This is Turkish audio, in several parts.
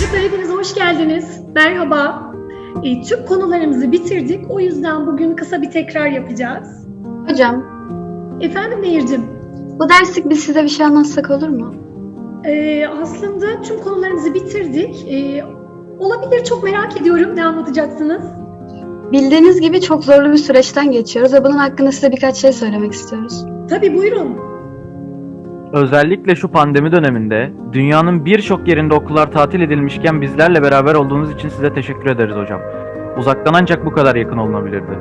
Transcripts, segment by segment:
Arkadaşlar hepiniz hoş geldiniz. Merhaba. E, tüm konularımızı bitirdik. O yüzden bugün kısa bir tekrar yapacağız. Hocam, Efendim Nehir'cim, bu derslik biz size bir şey anlatsak olur mu? e, aslında tüm konularımızı bitirdik. E, olabilir çok merak ediyorum. Ne anlatacaksınız? Bildiğiniz gibi çok zorlu bir süreçten geçiyoruz ve bunun hakkında size birkaç şey söylemek istiyoruz. Tabii buyurun. Özellikle şu pandemi döneminde dünyanın birçok yerinde okullar tatil edilmişken bizlerle beraber olduğunuz için size teşekkür ederiz hocam. Uzaktan ancak bu kadar yakın olunabilirdi.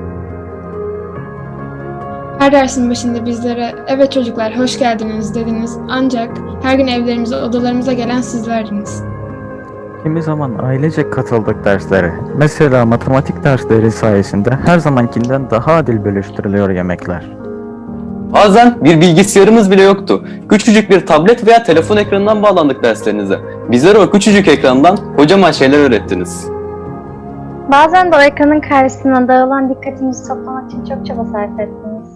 Her dersin başında bizlere evet çocuklar hoş geldiniz dediniz ancak her gün evlerimize odalarımıza gelen sizlerdiniz. Kimi zaman ailecek katıldık derslere. Mesela matematik dersleri sayesinde her zamankinden daha adil bölüştürülüyor yemekler. Bazen bir bilgisayarımız bile yoktu. Küçücük bir tablet veya telefon ekranından bağlandık derslerinize. Bizlere o küçücük ekrandan kocaman şeyler öğrettiniz. Bazen de o ekranın karşısına dağılan dikkatimizi toplamak için çok çaba sarf ettiniz.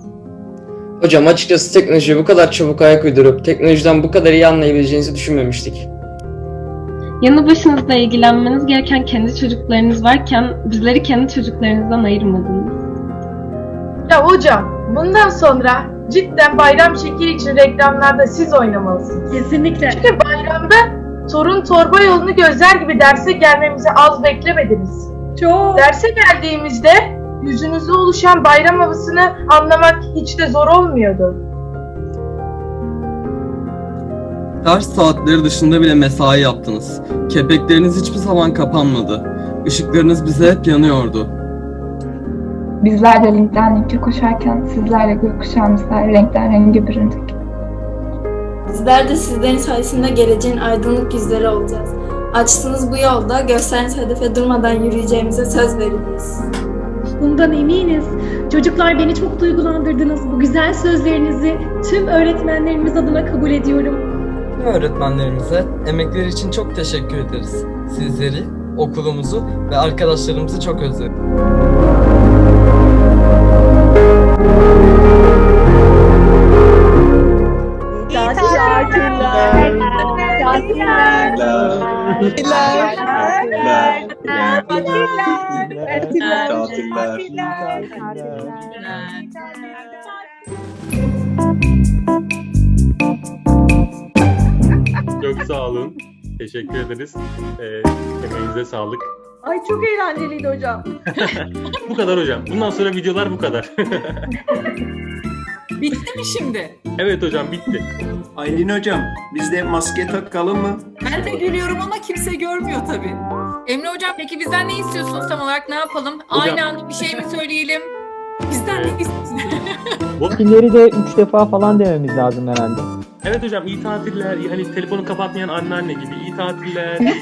Hocam açıkçası teknolojiye bu kadar çabuk ayak uydurup teknolojiden bu kadar iyi anlayabileceğinizi düşünmemiştik. Yanı başınızda ilgilenmeniz gereken kendi çocuklarınız varken bizleri kendi çocuklarınızdan ayırmadınız. Ya hocam bundan sonra cidden bayram şekeri için reklamlarda siz oynamalısınız. Kesinlikle. Çünkü bayramda torun torba yolunu gözler gibi derse gelmemizi az beklemediniz. Çok. Derse geldiğimizde yüzünüzde oluşan bayram havasını anlamak hiç de zor olmuyordu. Ders saatleri dışında bile mesai yaptınız. Kepekleriniz hiçbir zaman kapanmadı. Işıklarınız bize hep yanıyordu. Bizler de linkten linke koşarken sizlerle gökkuşağımızda renkten renge büründük. Bizler de sizlerin sayesinde geleceğin aydınlık yüzleri olacağız. Açtığınız bu yolda gösterdiğiniz hedefe durmadan yürüyeceğimize söz veriyoruz. Bundan eminiz. Çocuklar beni çok duygulandırdınız. Bu güzel sözlerinizi tüm öğretmenlerimiz adına kabul ediyorum. Tüm öğretmenlerimize emekleri için çok teşekkür ederiz. Sizleri, okulumuzu ve arkadaşlarımızı çok özledim. Çok sağ olun. Teşekkür ederiz. Ee, emeğinize sağlık. Ay çok eğlenceliydi hocam. Bu kadar hocam. Bundan sonra videolar bu kadar. Bitti mi şimdi? evet hocam bitti. Aylin hocam biz de maske takalım mı? Ben de gülüyorum ama kimse görmüyor tabii. Emre hocam peki bizden ne istiyorsunuz tam olarak ne yapalım? Hocam- Aynı anda bir şey mi söyleyelim? Bizden ne istiyorsunuz? İleri de 3 defa falan dememiz lazım herhalde. Evet hocam iyi tatiller. Hani telefonu kapatmayan anneanne gibi iyi tatiller.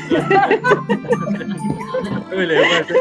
Öyle yaparsak.